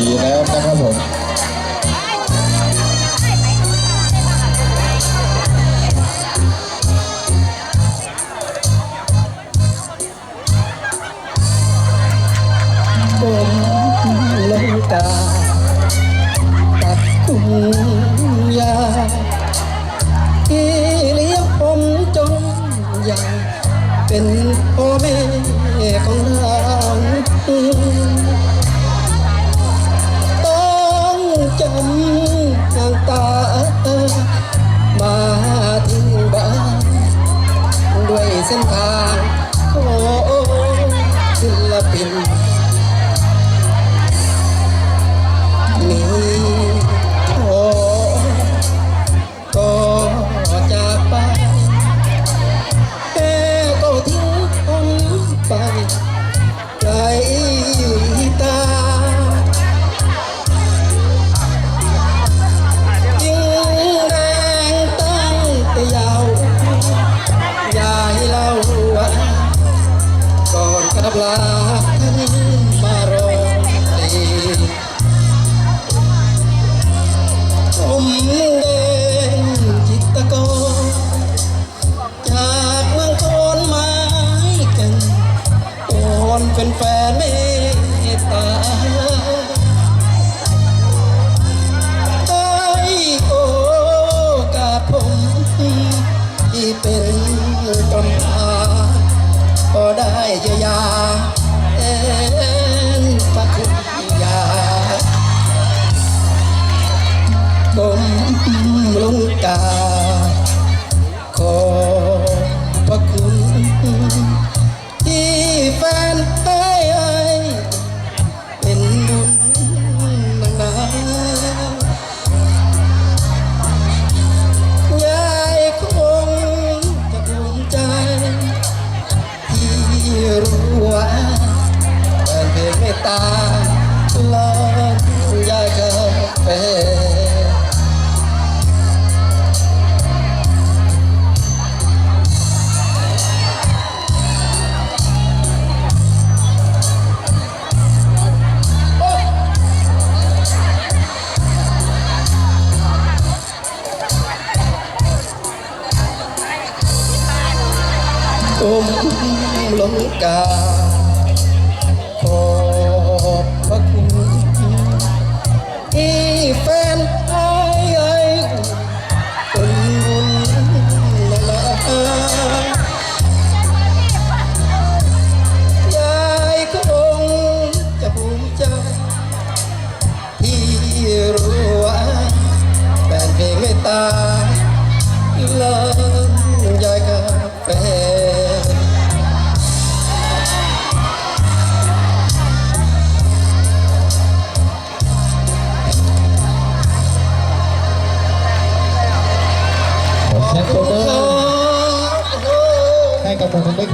ดีแล้วนะครับผมผมลงกาตัดคุณยาที่เลี้ยงผมจนใหญ่เป็นพ่อแม่ของเรา เส้นทางโอ้ศิลปิน อนกลับลาท่านมารอเพลงผมเดินจิตรกรจากเมืองโคนไม้กันวอนเป็นแฟนเมตตาให้โอกาสผมที่เป็นกำ ก็ได้ยายวยาแทนพระคุณยาผมลุงกา แฟผมลงกา Carrera.